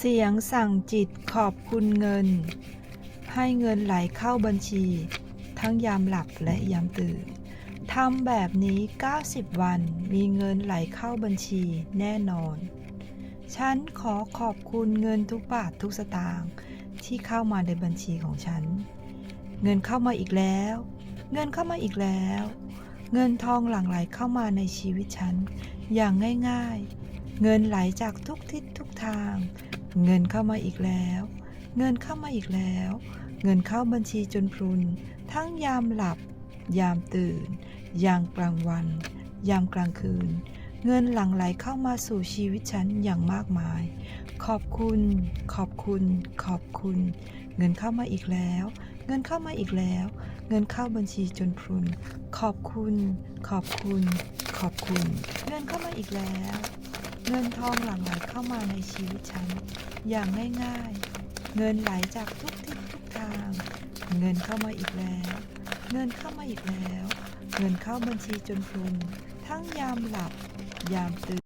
เสียงสั่งจิตขอบคุณเงิน ให้เงินไหลเข้าบัญชี ทั้งยามหลับและยามตื่นทำแบบนี้ 90 วันมีเงินไหลเข้าบัญชีแน่นอน ฉันขอขอบคุณเงินทุกบาททุกสตางค์ที่เข้ามาในบัญชีของฉัน เงินเข้ามาอีกแล้ว เงินเข้ามาอีกแล้ว เงินทองหลั่งไหลเข้ามาในชีวิตฉัน อย่างง่าย ๆ เงินไหลจากทุกทิศทุกทาง เงินเข้ามาอีกแล้ว เงินเข้ามาอีกแล้ว เงินเข้าบัญชีจนพรุน ทั้งยามหลับ ยามตื่น ยามกลางวัน ยามกลางคืน เงินหลั่งไหลเข้ามาสู่ชีวิตฉันอย่างมากมาย ขอบคุณ ขอบคุณ ขอบคุณ เงินเข้ามาอีกแล้ว เงินเข้ามาอีกแล้ว เงินเข้าบัญชีจนพรุน ขอบคุณ ขอบคุณ ขอบคุณ เงินเข้ามาอีกแล้ว เงินทองหลั่งไหลเข้ามาในชีวิตฉัน อย่างง่ายๆ เงินไหลจากทุกทิศทุกทาง เงินเข้ามาอีกแล้ว เงินเข้ามาอีกแล้ว เงินเข้าบัญชีจนพรุนทั้งยามหลับ ยามตื่น